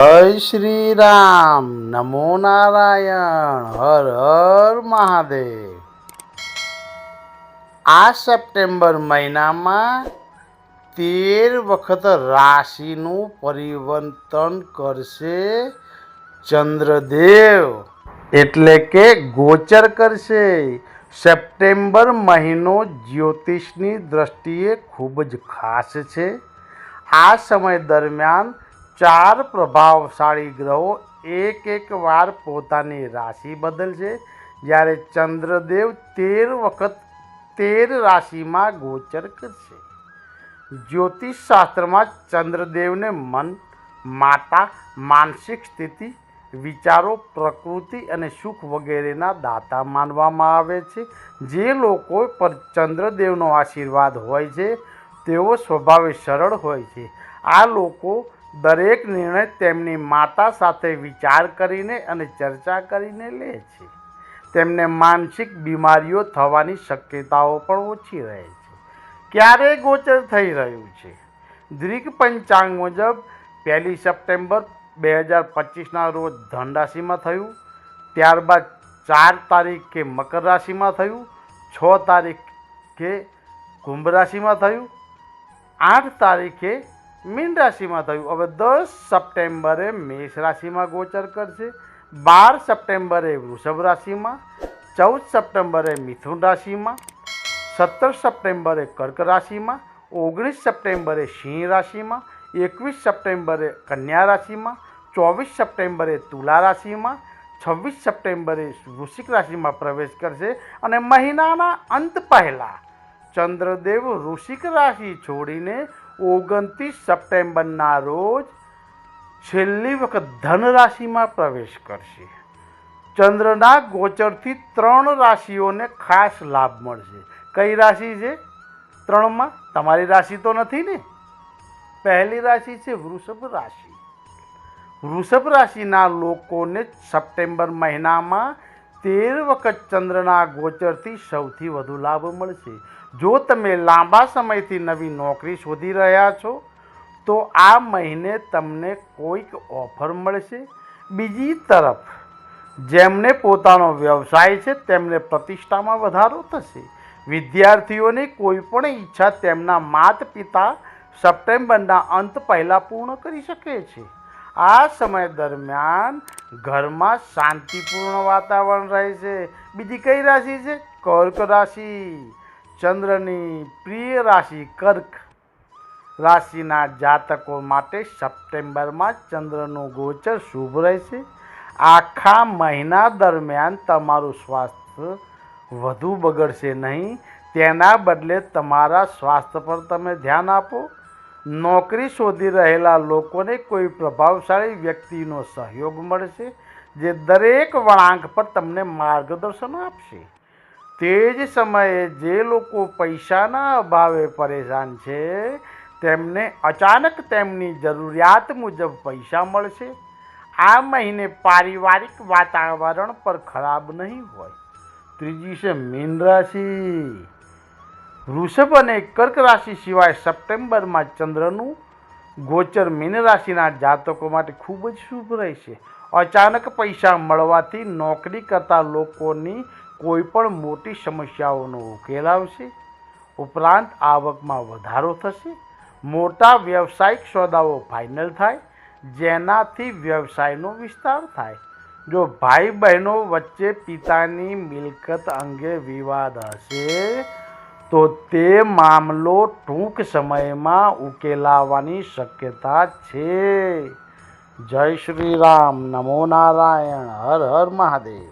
જય શ્રી રામ નમો નારાયણ. હર હર મહાદેવ. આ સપ્ટેમ્બર મહિનામાં તેર વખત રાશિનું પરિવર્તન કરશે ચંદ્રદેવ. એટલે કે ગોચર કરશે. સપ્ટેમ્બર મહિનો જ્યોતિષની દ્રષ્ટિએ ખૂબ જ ખાસ છે. આ સમય દરમિયાન ચાર પ્રભાવશાળી ગ્રહો એક એક વાર પોતાની રાશિ બદલશે. જ્યારે ચંદ્રદેવ તેર વખત તેર રાશિમાં ગોચર કરશે. જ્યોતિષશાસ્ત્રમાં ચંદ્રદેવને મન, માતા, માનસિક સ્થિતિ, વિચારો, પ્રકૃતિ અને સુખ વગેરેના દાતા માનવામાં આવે છે. જે લોકો પર ચંદ્રદેવનો આશીર્વાદ હોય છે, તેઓ સ્વભાવે સરળ હોય છે. આ લોકો દરેક નિર્ણય તેમની માતા સાથે વિચાર કરીને અને ચર્ચા કરીને લે છે. તેમને માનસિક બીમારીઓ થવાની શક્યતાઓ પણ ઓછી રહે છે. ક્યારે ગોચર થઈ રહ્યું છે? ગ્રીક પંચાંગ મુજબ પહેલી સપ્ટેમ્બર બે હજાર પચીસના રોજ ધન રાશિમાં થયું, ત્યારબાદ ચાર તારીખે મકર રાશિમાં થયું, છ તારીખે કુંભ રાશિમાં થયું, આઠ તારીખે મીન રાશિમાં થયું. હવે દસ સપ્ટેમ્બરે મેષ રાશિમાં ગોચર કરશે, બાર સપ્ટેમ્બરે વૃષભ રાશિમાં, ચૌદ સપ્ટેમ્બરે મિથુન રાશિમાં, સત્તર સપ્ટેમ્બરે કર્ક રાશિમાં, ઓગણીસ સપ્ટેમ્બરે સિંહ રાશિમાં, એકવીસ સપ્ટેમ્બરે કન્યા રાશિમાં, ચોવીસ સપ્ટેમ્બરે તુલા રાશિમાં, છવ્વીસ સપ્ટેમ્બરે વૃશ્ચિક રાશિમાં પ્રવેશ કરશે અને મહિનાના અંત પહેલાં ચંદ્રદેવ વૃશ્ચિક રાશિ છોડીને ઓગણત્રીસ સપ્ટેમ્બરના રોજ છેલ્લી વખત ધન રાશિમાં પ્રવેશ કરશે. ચંદ્રના ગોચરથી ત્રણ રાશિઓને ખાસ લાભ મળશે. કઈ રાશિ છે? ત્રણમાં? તમારી રાશિ તો નથી ને? પહેલી રાશિ છે વૃષભ રાશિ. વૃષભ રાશિના લોકોને સપ્ટેમ્બર મહિનામાં તેર વખત ચંદ્રના ગોચરથી સૌથી વધુ લાભ મળશે. જો તમે લાંબા સમયથી નવી નોકરી શોધી રહ્યા છો, તો આ મહિને તમને કોઈક ઓફર મળશે. બીજી તરફ, જેમને પોતાનો વ્યવસાય છે, તેમને પ્રતિષ્ઠામાં વધારો થશે. વિદ્યાર્થીઓની કોઈ પણ ઈચ્છા તેમના માતા પિતા સપ્ટેમ્બરના અંત પહેલાં પૂર્ણ કરી શકે છે. આ સમય દરમિયાન ઘરમાં શાંતિપૂર્ણ વાતાવરણ રહે છે. બીજી કઈ રાશિ છે? કર્ક રાશિ. ચંદ્રની પ્રિય રાશિ કર્ક. રાશિના જાતકો માટે સપ્ટેમ્બરમાં ચંદ્રનું ગોચર શુભ રહેશે. આખા મહિના દરમિયાન તમારું સ્વાસ્થ્ય વધુ બગડશે નહીં. તેના બદલે તમારા સ્વાસ્થ્ય પર તમે ધ્યાન આપો. નોકરી શોધી રહેલા લોકોને કોઈ પ્રભાવશાળી વ્યક્તિનો સહયોગ મળશે, જે દરેક વળાંક પર તમને માર્ગદર્શન આપશે. તે જ સમયે જે લોકો પૈસાના અભાવે પરેશાન છે, તેમને અચાનક તેમની જરૂરિયાત મુજબ પૈસા મળશે. આ મહિને પારિવારિક વાતાવરણ પર ખરાબ નહીં હોય. ત્રીજી છે મીન રાશિ. વૃષભ અને કર્ક રાશિ સિવાય સપ્ટેમ્બરમાં ચંદ્રનું ગોચર મીન રાશિના જાતકો માટે ખૂબ જ શુભ રહેશે. અચાનક પૈસા મળવાથી નોકરી કરતા લોકોની કોઈ પણ મોટી સમસ્યાઓનો ઉકેલ આવશે. ઉપરાંત આવકમાં વધારો થશે. મોટા વ્યવસાયિક સોદાઓ ફાઇનલ થાય. જેનાથી વ્યવસાયનો વિસ્તાર થાય. જો ભાઈ બહેનો વચ્ચે પિતાની મિલકત અંગે વિવાદ હશે તો તે મામલો ટૂંક સમયમાં ઉકેલાવાની શક્યતા છે. જય શ્રી રામ. નમો નારાયણ. હર હર મહાદેવ.